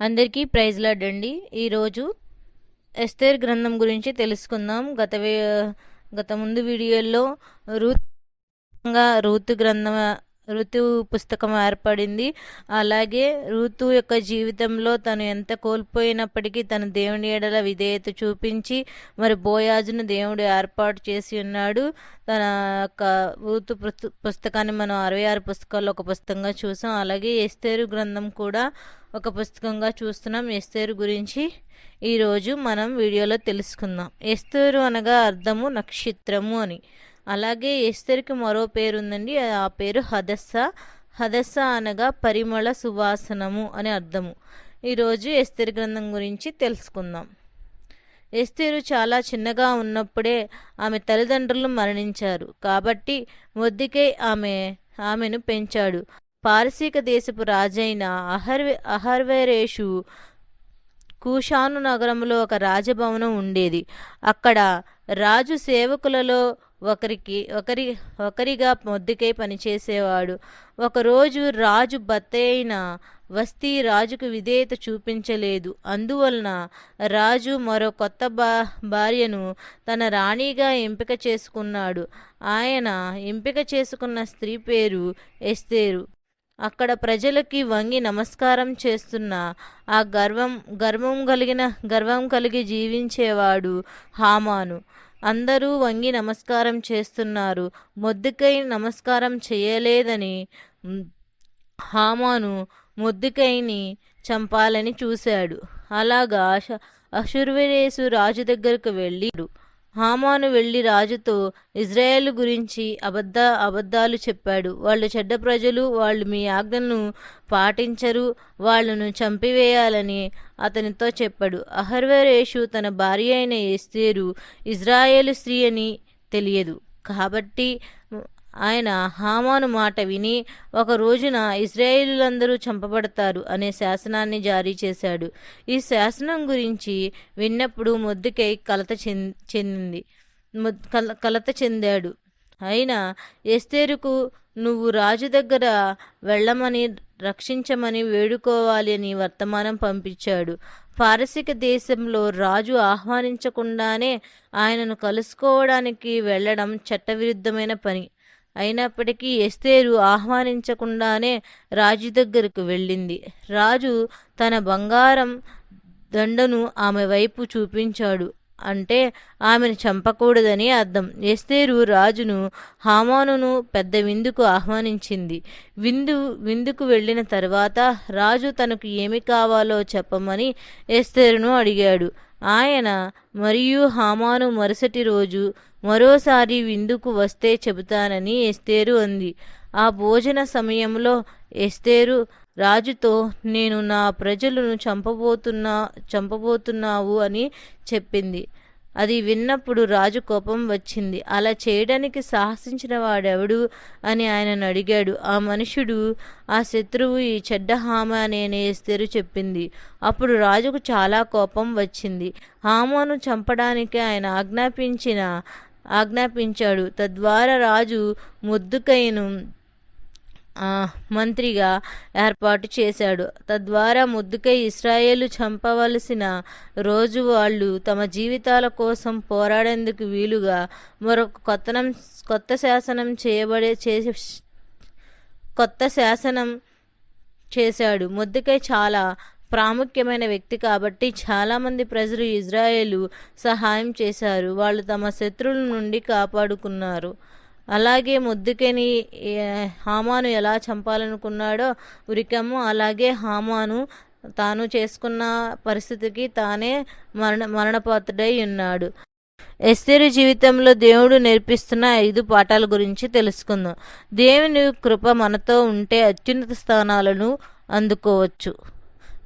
అందరికీ ప్రైజ్ లాడండి. ఈరోజు ఎస్తేర్ గ్రంథం గురించి తెలుసుకుందాం. గత వే- గత ముందు వీడియోల్లో రూత్ రూత్ గ్రంథం ఋతు పుస్తకం ఏర్పడింది. అలాగే ఋతు యొక్క జీవితంలో తను ఎంత కోల్పోయినప్పటికీ తన దేవుని ఎడల విధేయత చూపించి మరి బోయాజును దేవుడు ఏర్పాటు చేసి ఉన్నాడు. తన యొక్క ఋతు పుస్త- పుస్తకాన్ని మనం అరవై ఆరు పుస్తకాల్లో ఒక పుస్తకంగా చూసాం. అలాగే ఎస్తేరు గ్రంథం కూడా ఒక పుస్తకంగా చూస్తున్నాం. ఎస్తేరు గురించి ఈరోజు మనం వీడియోలో తెలుసుకుందాం. ఎస్తేరు అనగా అర్థము నక్షత్రము అని. అలాగే ఎస్తేరుకి మరో పేరు ఉందండి ఆ పేరు హదస్స. హదస్స అనగా పరిమళ సువాసనము అని అర్థము. ఈరోజు ఎస్తేరు గ్రంథం గురించి తెలుసుకుందాం. ఎస్తేరు చాలా చిన్నగా ఉన్నప్పుడే ఆమె తల్లిదండ్రులు మరణించారు. కాబట్టి మొద్దికై ఆమె ఆమెను పెంచాడు. పారసీక దేశపు రాజైన అహర్వే అహర్వేరేషు కూషాను నగరంలో ఒక రాజభవనం ఉండేది. అక్కడ రాజు సేవకులలో ఒకరికి ఒకరి ఒకరిగా మొద్దుకై పనిచేసేవాడు. ఒకరోజు రాజు భర్త అయిన వస్తీ రాజుకు విధేయత చూపించలేదు. అందువలన రాజు మరో కొత్త బా భార్యను తన రాణిగా ఎంపిక చేసుకున్నాడు. ఆయన ఎంపిక చేసుకున్న స్త్రీ పేరు ఎస్తేరు. అక్కడ ప్రజలకి వంగి నమస్కారం చేస్తున్న ఆ గర్వం గర్వం కలిగిన గర్వం కలిగి జీవించేవాడు హామాను. అందరూ వంగి నమస్కారం చేస్తున్నారు. మొద్దుకై నమస్కారం చేయలేదని హామాను మొద్దుకైని చంపాలని చూశాడు. అలాగా అశ అశుర్వరేసు రాజు దగ్గరకు వెళ్ళి హామాను వెళ్ళి రాజుతో ఇజ్రాయేల్ గురించి అబద్ధ అబద్ధాలు చెప్పాడు. వాళ్ళు చెడ్డ ప్రజలు వాళ్ళు మీ ఆజ్ఞను పాటించరు వాళ్ళను చంపివేయాలని అతనితో చెప్పాడు. అహర్వరేషు తన భార్య అయిన ఎస్తేరు ఇజ్రాయేలు స్త్రీ అని తెలియదు. కాబట్టి ఆయన హామాను మాట విని ఒక రోజున ఇజ్రాయేలులందరూ చంపబడతారు అనే శాసనాన్ని జారీ చేశాడు. ఈ శాసనం గురించి విన్నప్పుడు మొద్దుకై కలత చెంది చెందింది. మొద్- కల కలత చెందాడు. అయినా ఎస్తేరుకు నువ్వు రాజు దగ్గర వెళ్ళమని రక్షించమని వేడుకోవాలి అని వర్తమానం పంపించాడు. పారసిక దేశంలో రాజు ఆహ్వానించకుండానే ఆయనను కలుసుకోవడానికి వెళ్ళడం చట్టవిరుద్ధమైన పని. అయినప్పటికీ ఎస్తేరు ఆహ్వానించకుండానే రాజు దగ్గరకు వెళ్ళింది. రాజు తన బంగారం దండను ఆమె వైపు చూపించాడు. అంటే ఆమెను చంపకూడదని అర్థం. ఎస్తేరు రాజును హామానును పెద్ద విందుకు ఆహ్వానించింది. విందు విందుకు వెళ్ళిన తర్వాత రాజు తనకు ఏమి కావాలో చెప్పమని ఎస్తేరును అడిగాడు. ఆయన మరియు హామాను మరుసటి రోజు మరోసారి విందుకు వస్తే చెబుతానని ఎస్తేరు అంది. ఆ భోజన సమయంలో ఎస్తేరు రాజుతో నేను నా ప్రజలను చంపబోతున్నా చంపబోతున్నావు అని చెప్పింది. అది విన్నప్పుడు రాజు కోపం వచ్చింది. అలా చేయడానికి సాహసించిన వాడెవడు? అని ఆయనను అడిగాడు. ఆ మనుషుడు ఆ శత్రువు ఈ చెడ్డ హామ అనే ఎస్తేరు చెప్పింది. అప్పుడు రాజుకు చాలా కోపం వచ్చింది. హామాను చంపడానికి ఆయన ఆజ్ఞాపించిన ఆజ్ఞాపించాడు. తద్వారా రాజు ముద్దుకైను మంత్రిగా ఏర్పాటు చేశాడు. తద్వారా ముద్దుకై ఇస్రాయేలు చంపవలసిన రోజు వాళ్ళు తమ జీవితాల కోసం పోరాడేందుకు వీలుగా మరొక కొత్తనం కొత్త శాసనం చేయబడే చేసే కొత్త శాసనం చేశాడు. ముద్దుకై చాలా ప్రాముఖ్యమైన వ్యక్తి కాబట్టి చాలామంది ప్రజలు ఇజ్రాయేలు సహాయం చేశారు. వాళ్ళు తమ శత్రువుల నుండి కాపాడుకున్నారు. అలాగే ముద్దుకని హామాను ఎలా చంపాలనుకున్నాడో ఉరికము అలాగే హామాను తాను చేసుకున్న పరిస్థితికి తానే మరణ మరణపాత్రుడై ఉన్నాడు. ఎస్తేరు జీవితంలో దేవుడు నేర్పిస్తున్న ఐదు పాఠాల గురించి తెలుసుకుందాం. దేవుని కృప మనతో ఉంటే అత్యున్నత స్థానాలను అందుకోవచ్చు.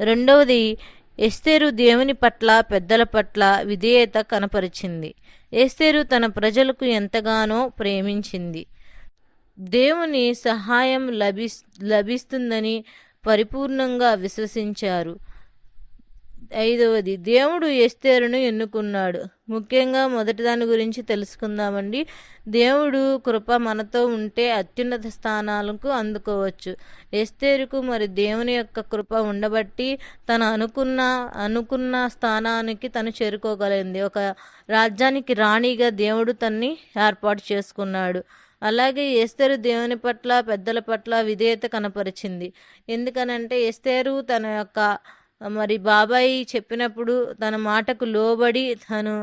రెండవది ఎస్తేరు దేవుని పట్ల పెద్దల పట్ల విధేయత కనపరిచింది. ఎస్తేరు తన ప్రజలకు ఎంతగానో ప్రేమించింది. దేవుని సహాయం లభిస్ లభిస్తుందని పరిపూర్ణంగా విశ్వసించారు. ఐదవది దేవుడు ఎస్తేరును ఎన్నుకున్నాడు. ముఖ్యంగా మొదటి దాని గురించి తెలుసుకుందామండి. దేవుడు కృప మనతో ఉంటే అత్యున్నత స్థానాలకు అందుకోవచ్చు. ఎస్తేరుకు మరి దేవుని యొక్క కృప ఉండబట్టి తను అనుకున్న అనుకున్న స్థానానికి తను చేరుకోగలిగింది. ఒక రాజ్యానికి రాణిగా దేవుడు తన్ని ఏర్పాటు చేసుకున్నాడు. అలాగే ఎస్తేరు దేవుని పట్ల పెద్దల పట్ల విధేయత కనపరిచింది. ఎందుకనంటే ఎస్తేరు తన యొక్క మరి బాబాయి చెప్పినప్పుడు తన మాటకు లోబడి తను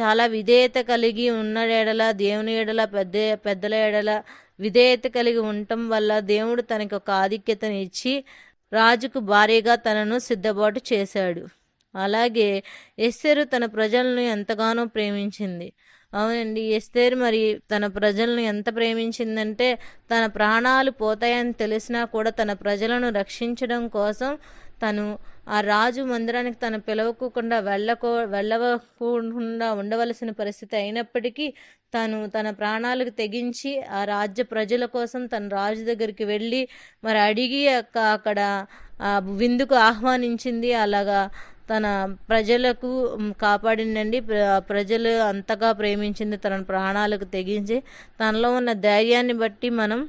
చాలా విధేయత కలిగి ఉన్న ఎడల దేవుని ఎడల పెద్ద పెద్దల ఎడల విధేయత కలిగి ఉండటం వల్ల దేవుడు తనకి ఒక ఆధిక్యతను ఇచ్చి రాజుకు భారీగా తనను సిద్ధపాటు చేశాడు. అలాగే ఎస్తేరు తన ప్రజలను ఎంతగానో ప్రేమించింది. అవునండి ఎస్తేర్ మరి తన ప్రజలను ఎంత ప్రేమించిందంటే తన ప్రాణాలు పోతాయని తెలిసినా కూడా తన ప్రజలను రక్షించడం కోసం తను ఆ రాజు మందిరానికి తను పిలవకుండా వెళ్ళకో వెళ్ళకుండా ఉండవలసిన పరిస్థితి అయినప్పటికీ తను తన ప్రాణాలకు తెగించి ఆ రాజ్య ప్రజల కోసం తన రాజు దగ్గరికి వెళ్ళి మరి అడిగి అక్కడ విందుకు ఆహ్వానించింది. అలాగా తన ప్రజలకు కాపాడిందండి. ప్రజలు అంతగా ప్రేమించింది. తన ప్రాణాలకు తెగించి తనలో ఉన్న ధైర్యాన్ని బట్టి మనం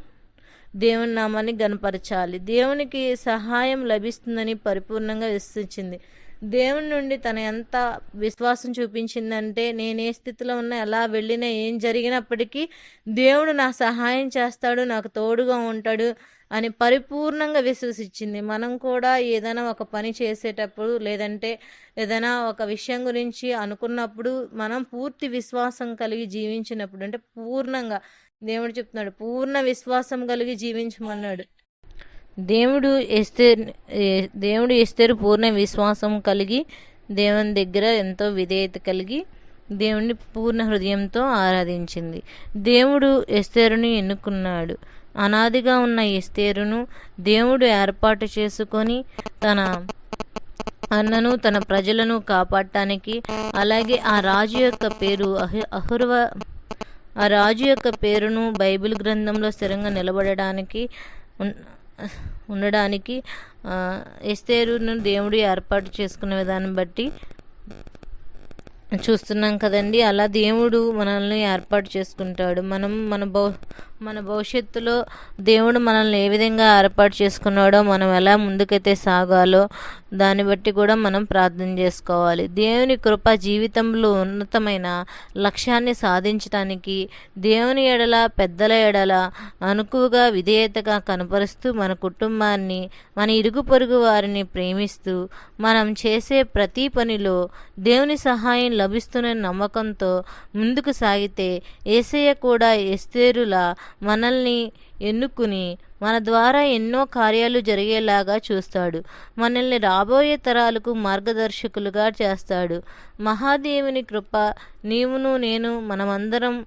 దేవుని నామాన్ని గనపరచాలి దేవునికి సహాయం లభిస్తుందని పరిపూర్ణంగా విశ్వసించింది. దేవుని నుండి తన ఎంత విశ్వాసం చూపించిందంటే నేను ఏ స్థితిలో ఉన్నా ఎలా వెళ్ళినా ఏం జరిగినప్పటికీ దేవుడు నా సహాయం చేస్తాడు నాకు తోడుగా ఉంటాడు అని పరిపూర్ణంగా విశ్వసించింది. మనం కూడా ఏదైనా ఒక పని చేసేటప్పుడు లేదంటే ఏదైనా ఒక విషయం గురించి అనుకున్నప్పుడు మనం పూర్తి విశ్వాసం కలిగి జీవించినప్పుడు అంటే పూర్ణంగా దేవుడు చెప్తున్నాడు పూర్ణ విశ్వాసం కలిగి జీవించమన్నాడు. దేవుడు ఎస్తేర్ దేవుడు ఎస్తేరు పూర్ణ విశ్వాసం కలిగి దేవుని దగ్గర ఎంతో విధేయత కలిగి దేవుని పూర్ణ హృదయంతో ఆరాధించింది. దేవుడు ఎస్తేరుని ఎన్నుకున్నాడు. అనాదిగా ఉన్న ఎస్తేరును దేవుడు ఏర్పాటు చేసుకొని తన అన్నను తన ప్రజలను కాపాడటానికి అలాగే ఆ రాజు యొక్క పేరు అహుర్వ ఆ రాజు యొక్క పేరును బైబిల్ గ్రంథంలో స్థిరంగా నిలబడడానికి ఉండడానికి ఎస్తేరును దేవుడు ఏర్పాటు చేసుకునే విధానం బట్టి చూస్తున్నాం కదండి. అలా దేవుడు మనల్ని ఏర్పాటు చేసుకుంటాడు. మనం మన బౌ మన భవిష్యత్తులో దేవుడు మనల్ని ఏ విధంగా ఏర్పాటు చేసుకున్నాడో మనం ఎలా ముందుకైతే సాగాలో దాన్ని బట్టి కూడా మనం ప్రార్థన చేసుకోవాలి. దేవుని కృప జీవితంలో ఉన్నతమైన లక్ష్యాన్ని సాధించడానికి దేవుని ఎడల పెద్దల ఎడల అనుకువగా విధేయతగా కనపరుస్తూ మన కుటుంబాన్ని మన ఇరుగు పొరుగు వారిని ప్రేమిస్తూ మనం చేసే ప్రతి పనిలో దేవుని సహాయం లభిస్తున్న నమ్మకంతో ముందుకు సాగితే ఏసయ్య కూడా ఎస్తేరులా మనల్ని ఎన్నుకుని మన ద్వారా ఎన్నో కార్యాలు జరిగేలాగా చూస్తాడు. మనల్ని రాబోయే తరాలకు మార్గదర్శకులుగా చేస్తాడు. మహాదేవుని కృప నీవును నేను మనమందరం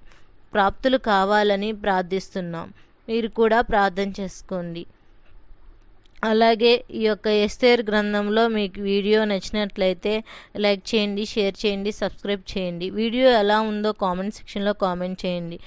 ప్రాప్తులు కావాలని ప్రార్థిస్తున్నాం. మీరు కూడా ప్రార్థన చేసుకోండి. అలాగే ఈ యొక్క ఎస్తేర్ గ్రంథంలో మీకు వీడియో నచ్చినట్లయితే లైక్ చేయండి షేర్ చేయండి సబ్స్క్రైబ్ చేయండి. వీడియో ఎలా ఉందో కామెంట్ సెక్షన్లో కామెంట్ చేయండి.